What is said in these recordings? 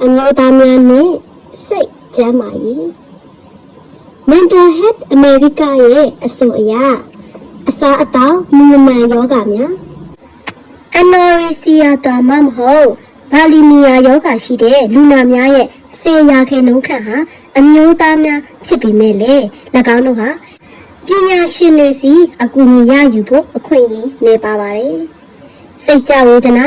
အမျိုးသားများနဲ့စိတ်ကျန်းမာရေး Mental Health America ရဲ့အဆိုအရအစာအသောက်မူမမှန်ယောဂများ Anorexia တောင်မှမဟုတ်ဗာလီမီယာယောဂရှိတဲ့လူနာများရဲ့ဆေးရခဲနှုန်းခန့်ဟာအမျိုးသားများဖြစ်ပြီးမဲ့လေ၎င်းတို့ဟာပညာရှင်တွေစီအကူအညီရယူဖို့အခွင့်အရေးနေပါပါတယ်စိတ်ကြဝေဒနာ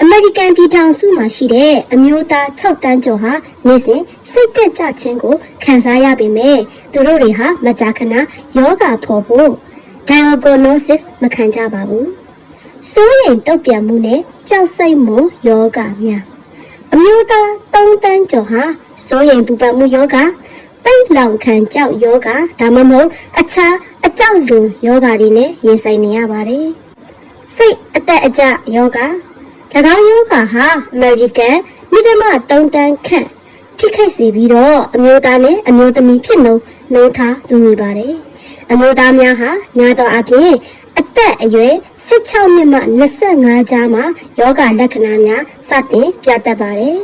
အမေရိကန်ပြည်ထောင်စုမှာရှိတဲ့အမျိုးသား6တန်းကျော်ဟာနေ့စဉ်စိတ်တက်ကြခြင်းကိုခံစားရပေမဲ့သူတို့တွေဟာမကြာခဏယောဂဖော်ဖို့ diagnosis မခံကြပါဘူးစိုးရိမ်တုတ်ပြန်မှုနဲ့ကြောက်စိတ်မှုယောဂများအမျိုးသား3တန်းကျော်ဟာစိုးရိမ်ပူပန်မှုယောဂပိတ်လောင်ခံကြောက်ယောဂဒါမှမဟုတ်အခြားအကြောက်လူယောဂတွေနဲ့ရင်ဆိုင်နေရပါတယ်စိတ်အသက်အကျယောဂ၎ င်းယောဂဟာအမေရိကန်မိဒမ3တန်းခန့်ထိခိုက်စေပြီးတော့အမျိုးသားနဲ့အမျိုးသမီးဖြစ်နှုံနှုံးထားတူညီပါတယ်အမျိုးသားများဟာညာတော်အပြင်အသက်အရွယ်16နှစ်မှ25ကြားမှာယောဂလက္ခဏာများစတင်ပြတတ်ပါတယ်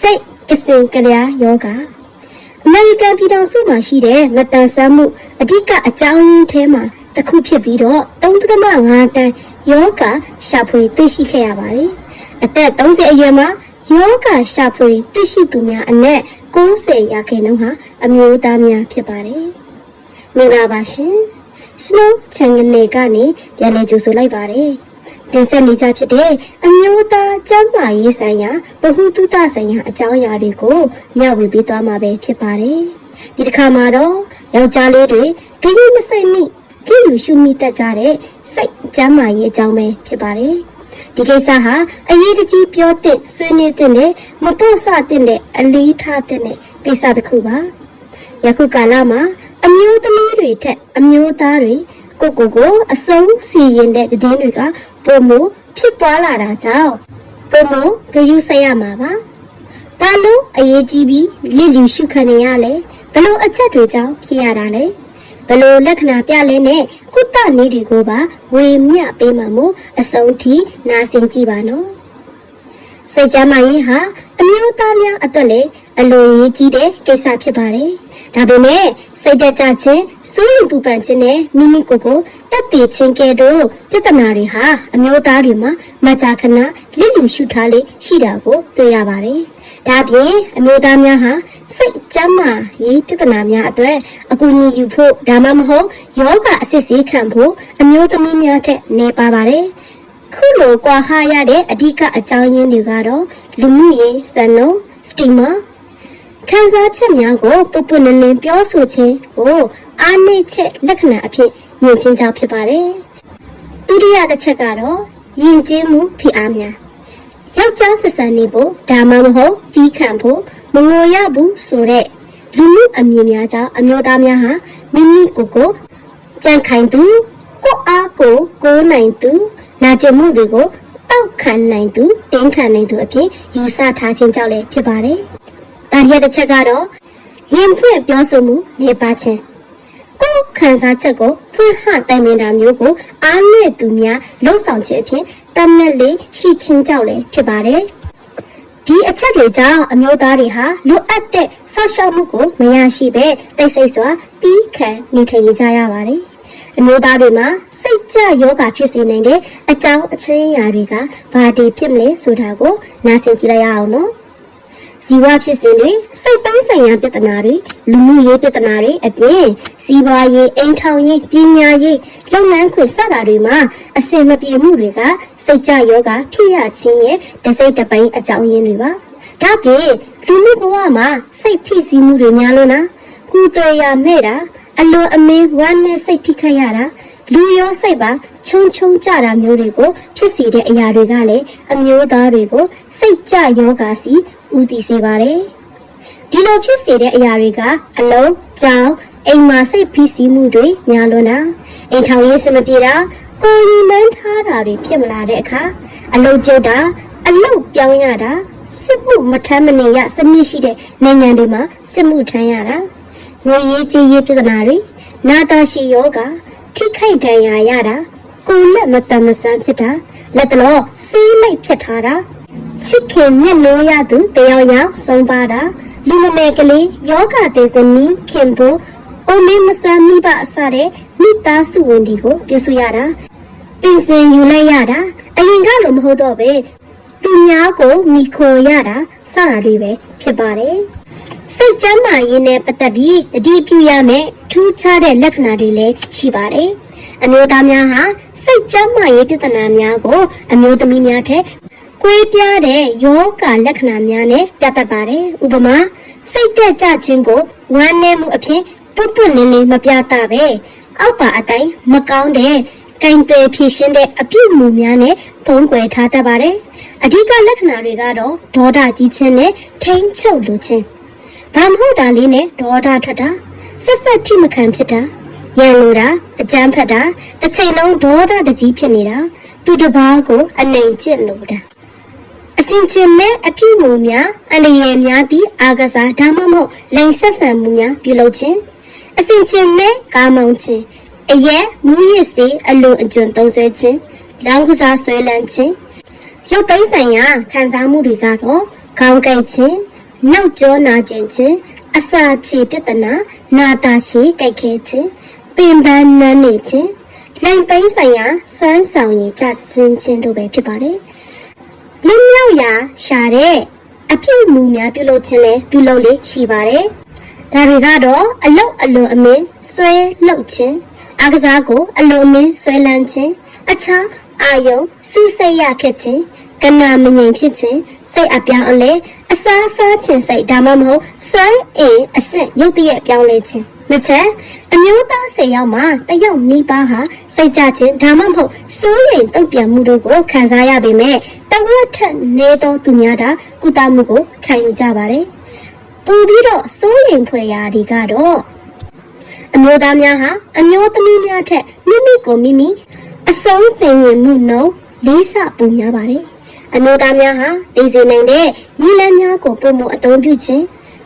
စိတ်ကစင်ကလျာယောဂအမေရိကန်ပြည်ထောင်စုမှာရှိတဲ့မတန်ဆန်းမှုအဓိကအကြောင်းရင်းထဲမှာတစ်ခုဖြစ်ပြီးတော့3.5တန်း ယောဂရှာဖွေသိရှိခဲ့ရပါတယ်။အသက်30အရွယ်မှာယောဂရှာဖွေသိရှိသူများအနက်90ရာခိုင်နှုန်းဟာအမျိုးသားများဖြစ်ပါတယ်။မင်္ဂလာပါရှင်။ Snow Channel ကနေပြန်လည်ကြိုဆိုလိုက်ပါတယ်။တင်ဆက်နေကြဖြစ်တဲ့အမျိုးသားကျန်းမာရေးဆိုင်ရာဗဟုသုတဆိုင်ရာအကြောင်းအရာတွေကိုမျှဝေပေးသွားမှာပဲဖြစ်ပါတယ်။ဒီတစ်ခါမှာတော့ယောက်ျားလေးတွေဂရုမစိုက်မိဂရုရှုမိတတ်ကြတဲ့စိတ် ကျန်းမာရေးအကြောင်းပဲဖြစ်ပါတယ်။ဒီကိစ္စဟာအရေးတကြီးပြောတဲ့ဆွေးနွေးတဲ့နဲ့မပေါ့ဆတဲ့အလေးထားတဲ့ကိစ္စတစ်ခုပါ။ယခုကာလမှာအမျိုးသမီးတွေထက်အမျိုးသားတွေကိုကိုကိုအစုံစီရင်တဲ့တည်င်းတွေကပုံမဖြစ်ပွားလာတာကြောင့်ပုံမဂယုဆက်ရမှာပါ။ဘာလို့အရေးကြီးပြီးလစ်လျူရှုခံနေရလဲဘလို့အချက်တွေကြောင့်ဖြစ်ရတာလဲ ဘလို့လက္ခဏာပြလဲနဲ့ကုသနည်းတွေကိုပါဝေမျှပေးမှာမို့အစုံထိနာဆင်ကြည့်ပါနော်။စိတ်ကြမ်းမာရေးဟာအမျိုးသားများအတွက်လည်းအလိုရေးကြီးတဲ့ကိစ္စဖြစ်ပါတယ်။ဒါပေမဲ့စိတ်တကြခြင်းစိုးရိမ်ပူပန်ခြင်းနဲ့မိမိကိုယ်ကိုတက်တည်ခြင်းကဲ့သို့ပြဿနာတွေဟာအမျိုးသားတွေမှာမကြာခဏလစ်လျူရှုထားလေရှိတာကိုတွေ့ရပါတယ်။ ဒါပြင်အမျိုးသားများဟာစိတ်ကြမ်းမာရေးပြဿနာများအတွက်အကူအညီယူဖို့ဒါမှမဟုတ်ယောဂအစစ်ဆေးခံဖို့အမျိုးသမီးများထက်နေပါပါတယ်။ခုလိုကွာဟရတဲ့အဓိကအကြောင်းရင်းတွေကတော့လူမှုရေးစံနှုန်းစတီမာခံစားချက်များကိုပုပ်ပွနည်းနည်းပြောဆိုခြင်းကိုအားနည်းချက်လက္ခဏာအဖြစ်မြင်ချင်းကြောင့်ဖြစ်ပါတယ်။ဒုတိယတစ်ချက်ကတော့ယဉ်ကျေးမှုဖိအားများ ယောက်ျားဆက်ဆံနေဖို့ဒါမှမဟုတ်ပြီးခံဖို့မငိုရဘူးဆိုတဲ့လူမှုအမြင်များကြောင့်အမျိုးသားများဟာမိမိကိုယ်ကိုကြံခိုင်သူကိုအားကိုကိုးနိုင်သူနာကျင်မှုတွေကိုတောက်ခံနိုင်သူတင်းခံနိုင်သူအဖြစ်ယူဆထားခြင်းကြောင့်လည်းဖြစ်ပါတယ်။ဒါရီတစ်ချက်ကတော့ရင်ဖွင့်ပြောဆိုမှုနေပါခြင်း ကိုယ်ခံစားချက်ကိုဖွင့်ဟတိုင်ပင်တာမျိုးကိုအားနဲ့သူများလှုပ်ဆောင်ခြင်းအဖြစ်တတ်မဲ့လေးရှိချင်းကြောင့်လည်းဖြစ်ပါတယ်။ဒီအချက်တွေကြောင့်အမျိုးသားတွေဟာလိုအပ်တဲ့ဆောက်ရှောက်မှုကိုမရရှိပဲတိတ်ဆိတ်စွာပြီးခံနေထိုင်နေကြရပါတယ်။အမျိုးသားတွေမှာစိတ်ကြယောဂဖြစ်စေနိုင်တဲ့အကြောင်းအချင်းအရာတွေကဘာတွေဖြစ်မလဲဆိုတာကိုနားဆင်ကြည့်လိုက်ရအောင်နော်။ ဇီဝဖြစ်စဉ်တွေစိတ်ပိုင်းဆိုင်ရာပြဿနာတွေလူမှုရေးပြဿနာတွေအပြင်စီးပွားရေးအိမ်ထောင်ရေးပညာရေးလုပ်ငန်းခွင်စတာတွေမှာအစင်မပြေမှုတွေကစိတ်ကြယောဂဖြစ်ရခြင်းရဲ့တစ်စိတ်တစ်ပိုင်းအကြောင်းရင်းတွေပါဒါပြင်လူမှုဘဝမှာစိတ်ဖိစီးမှုတွေများလို့လားကုသရမဲ့တာအလွန်အမင်းဝမ်းနဲ့စိတ်ထိခိုက်ရတာလူရောစိတ်ပါခြုံခြုံကြတာမျိုးတွေကိုဖြစ်စေတဲ့အရာတွေကလည်းအမျိုးသားတွေကိုစိတ်ကြယောဂါစီ ဦးတည်စေပါတယ်။ဒီလိုဖြစ်စေတဲ့အရာတွေကအလုံးကြောင်အိမ်မှာစိတ်ဖိစီးမှုတွေများလွန်းတာအိမ်ထောင်ရေးစမပြေတာကိုယ်ရီမန်းထားတာတွေဖြစ်မလာတဲ့အခါအလုတ်ပြုတ်တာအလုတ်ပြောင်းရတာစစ်မှုမထမ်းမနေရစနစ်ရှိတဲ့နိုင်ငံတွေမှာစစ်မှုထမ်းရတာငွေရေးကြေးရေးပြဿနာတွေနာတာရှိယောဂထိခိုက်ဒဏ်ရာရတာကိုယ်လက်မတမဆန်းဖြစ်တာလက်တလောစီးလိုက်ဖြစ်ထားတာ ချစ်ခင်မျက်နှာရသူတယောက်ယောက်ဆုံးပါတာလူမမယ်ကလေးယောဂတဲ့ဇနီးခင်ဖို့အိုမင်းမစွမ်းမိဘအစတဲ့မိသားစုဝင်ဒီကိုပြုစုရတာပင်စင်ယူလိုက်ရတာအရင်ကလိုမဟုတ်တော့ပဲသူများကိုမိခိုရတာစတာတွေပဲဖြစ်ပါတယ်စိတ်ကျမ်းမာရေးနဲ့ပတ်သက်ပြီးတတိပြုရမယ်ထူးခြားတဲ့လက္ခဏာတွေလည်းရှိပါတယ်အမျိုးသားများဟာစိတ်ကျမ်းမာရေးပြဿနာများကိုအမျိုးသမီးများထက် ကွေးပြားတဲ့ယောဂလက္ခဏာများနဲ့ပြတတ်ပါတယ်။ဥပမာစိတ်တက်ကြခြင်းကိုဝမ်းနည်းမှုအဖြစ်ပွတ်ပွတ်လင်းလင်းမပြတပဲ။အောက်ပါအတိုင်းမကောင်းတဲ့ကင်တယ်ဖြစ်ရှင်းတဲ့အပြုအမူများနဲ့ပုံကွယ်ထားတတ်ပါတယ်။အဓိကလက္ခဏာတွေကတော့ဒေါသကြီးခြင်းနဲ့ထိမ့်ချုပ်လိုခြင်း။ဘာမဟုတ်တာလေးနဲ့ဒေါသထွက်တာဆက်ဆက်ထိမခံဖြစ်တာရန်လိုတာအကြမ်းဖက်တာတစ်ချိန်လုံးဒေါသတကြီးဖြစ်နေတာသူတစ်ပါးကိုအနိုင်ကျင့်လိုတာ အစဉ်ချင်းမဲ့အပြည့်မူများအလျေများသည့်အာကစားဒါမှမဟုတ်လိန်ဆက်ဆံမှုများပြုလုပ်ခြင်းအစဉ်ချင်းမဲ့ကားမောင်းခြင်းအရက်မူရစ်စေအလွန်အကျွံသုံးဆွဲခြင်းလောင်းကစားဆွဲလန်းခြင်းရုပ်ပိန်းဆိုင်ရာခံစားမှုတွေကတော့ခေါင်းကိုက်ခြင်းနောက်ကျောနာကျင်ခြင်းအစာချေပြဿနာနာတာချေကြိုက်ခဲခြင်းပင်ပန်းနမ်းနေခြင်းလိန်ပိန်းဆိုင်ရာစွမ်းဆောင်ရည်ကြဆင်းခြင်းတို့ပဲဖြစ်ပါတယ်လွတ်မြောက် ရာရှာတဲ့အဖြစ်မူများပြုလုပ်ခြင်းလည်းပြုလုပ်လေးရှိပါတယ်။ဒါတွေကတော့အလုတ်အလွန်အမင်းဆွဲလှုပ်ခြင်းအကစားကိုအလွန်အမင်းဆွဲလန်းခြင်းအခြားအာယုံစူးစိတ်ရခဲ့ခြင်းကနာမငြိမ်ဖြစ်ခြင်းစိတ်အပြောင်းအလဲအစားစားခြင်းစိတ်ဒါမှမဟုတ်စွမ်းအင်အဆင့်ရုပ်တရက်ပြောင်းလဲခြင်း နှစ်ချက်အမျိုးသား၁၀ယောက်မှာတစ်ယောက်နီးပါးဟာစိတ်ကြခြင်းဒါမှမဟုတ်စိုးရိမ်တုံ့ပြန်မှုတို့ကိုခံစားရပေမဲ့တဝက်ထက်နေသောသူများတာကုသမှုကိုခံယူကြပါတယ်။ပူပြီးတော့စိုးရိမ်ဖွယ်ရာတွေကတော့အမျိုးသားများဟာအမျိုးသမီးများထက်မိမိကိုမိမိအဆုံးစင်ရင်မှုနှုန်းလေးဆပူများပါတယ်။အမျိုးသားများဟာသိစေနိုင်တဲ့ညီလန်းများကိုပုံမအသုံးပြုခြင်း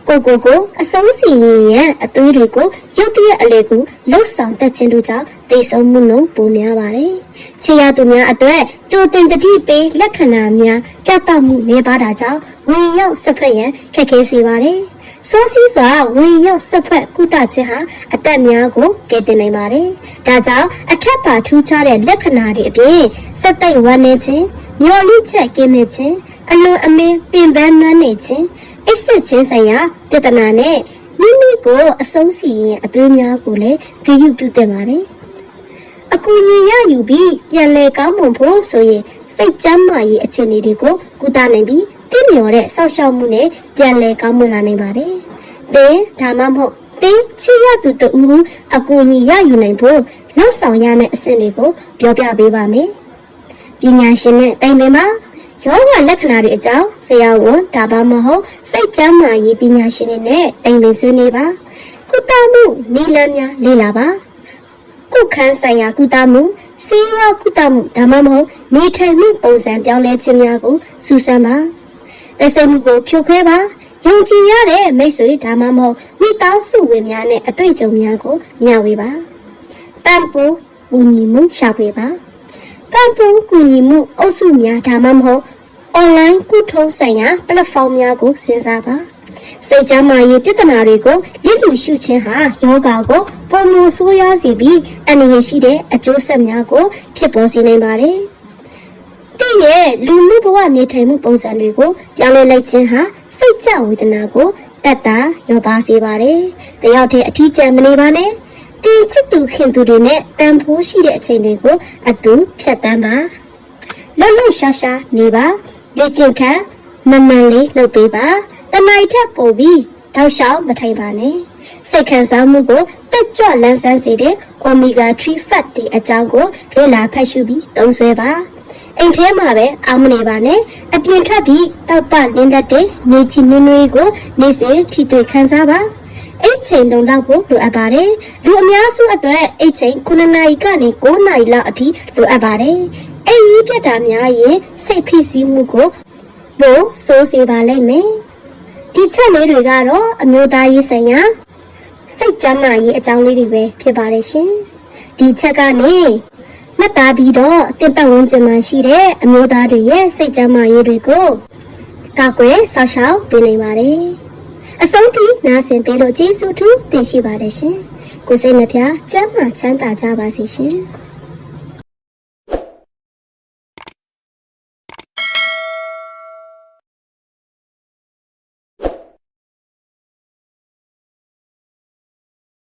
ကိုကိုကိုအဆုံးစီရင်ရန်အသွေးတွေကိုရုပ်တရက်အလေကူလှုပ်ဆောင်တတ်ခြင်းတို့ကြောင့်သိဆုံးမှုနှုန်းပိုများပါတယ်။ခြေရသူများအတွက်ကြိုတင်တတိပေးလက္ခဏာများကတ်တောက်မှုနေပါတာကြောင့်ဝင်ရောက်ဆက်ဖက်ရန်ခက်ခဲစေပါတယ်။စောစီးစွာဝင်ရောက်ဆက်ဖက်ကုသခြင်းဟာအသက်များကိုကယ်တင်နိုင်ပါတယ်။ဒါကြောင့်အထက်ပါထူးခြားတဲ့လက္ခဏာတွေအပြင်စက်သိပ်ဝမ်းနေခြင်းမျော်လင့်ချက်ကင်းမဲ့ခြင်းအလွန်အမင်းပင်ပန်းနှမ်းနေခြင်း အစ်စ်ချင်းဆိုင်ရာပြဿနာနဲ့မိမိကိုအဆုံးစီရင်အသွေးများကိုလည်းဂရုပြုသင့်ပါတယ်။အကူအညီရယူပြီးပြန်လည်ကောင်းမွန်ဖို့ဆိုရင်စိတ်ကျမ်းမာရေးအခြေအနေတွေကိုကုသနိုင်ပြီးတင့်မြော်တဲ့စောင့်ရှောက်မှုနဲ့ပြန်လည်ကောင်းမွန်လာနိုင်ပါတယ်။သင်ဒါမှမဟုတ်သင်ချစ်ရသူတူဦးအကူအညီရယူနိုင်ဖို့လှုပ်ဆောင်ရမယ့်အဆင့်တွေကိုပြောပြပေးပါမယ်။ပညာရှင်နဲ့တိုင်ပင်ပါ ယောဂလက္ခဏာတွေအကြောင်းဆရာဝန်ဒါမှမဟုတ်စိတ်ကျန်းမာရေးပညာရှင်တွေနဲ့တိုင်ပင်ဆွေးနွေးပါကုသမှုနည်းလမ်းများလေ့လာပါကုခန်းဆိုင်ရာကုသမှုစေဝါကုသမှုဒါမှမဟုတ်နေထိုင်မှုပုံစံပြောင်းလဲခြင်းများကိုစူးစမ်းပါသက်ဆိုင်မှုကိုဖြိုခွဲပါယုံကြည်ရတဲ့မိတ်ဆွေဒါမှမဟုတ်မိသားစုဝင်များနဲ့အတွေ့အကြုံများကိုမျှဝေပါတန်ဖိုးဦးညီမှုရှာဖွေပါ တန်ဖိုးကူညီမှုအုပ်စုများဒါမှမဟုတ် online ကုထုံးဆိုင်ရာ platform များကိုစဉ်းစားပါစိတ်ကြမ်းမာရေးပြဿနာတွေကိုလစ်လူရှုခြင်းဟာယောဂါကိုပုံမဆိုးရွားစေပြီးအန္တရာယ်ရှိတဲ့အကျိုးဆက်များကို ဖြစ်ပေါ်စေနိုင်ပါတယ်။တင့်ရဲ့လူမှုဘဝနေထိုင်မှုပုံစံတွေကိုပြောင်းလဲလိုက်ခြင်းဟာစိတ်ကြဝေဒနာကိုတက်တာရောပါစေပါတယ်။တယောက်တည်းအထီးကျန်မနေပါနဲ့။ တင်ချစ်သူခင်သူတွေနဲ့တန်ဖိုးရှိတဲ့အချိန်တွေကိုအတူဖြတ်တန်းပါ။လှုပ်လှုပ်ရှားရှားနေပါလေ့ကျင့်ခန်းမမှန်လေးလုပ်ပေးပါတနိုင်ထက်ပိုပြီးတောက်လျှောက်မထိုင်ပါနဲ့စိတ်ခံစားမှုကိုတက်ကြွလန်းဆန်းစေတဲ့ omega 3 fat တွေအကြောင်းကိုလေ့လာဖတ်ရှုပြီးသုံးစွဲပါအိမ်ထဲမှာပဲအောင်းမနေပါနဲ့အပြင်ထွက်ပြီးတောက်ပလင်းလက်တဲ့နေချီနွေးနွေးကိုနေ့စဉ်ထိတွေ့ခံစားပါ အိတ်ချိန်တုံတော့ဖို့လိုအပ်ပါတယ်။လူအများစုအတွက်အိတ်ချိန်9နာရီကနေ9နာရီလောက်အထိလိုအပ်ပါတယ်။အိတ်ကြီးပြတ်တာများရင်စိတ်ဖိစီးမှုကိုပိုစိုးစေပါလိမ့်မယ်။ဒီချက်လေးတွေကတော့အမျိုးသားရေးဆိုင်ရာစိတ်ကြမ်းမာရေးအကြောင်းလေးတွေပဲဖြစ်ပါတယ်ရှင်။ဒီချက်ကနေမှတ်သားပြီးတော့တင်ပတ်ဝန်းကျင်မှာရှိတဲ့အမျိုးသားတွေရဲ့စိတ်ကြမ်းမာရေးတွေကိုကာကွယ်ဆောက်ရှောက်ပေးနိုင်ပါတယ် အဆုံးထိနားဆင်ပေးလို့ကျေးဇူးထူးတင်ရှိပါတယ်ရှင်ကိုစိတ်နှပြချမ်းသာချမ်းသာကြပါစေရှင်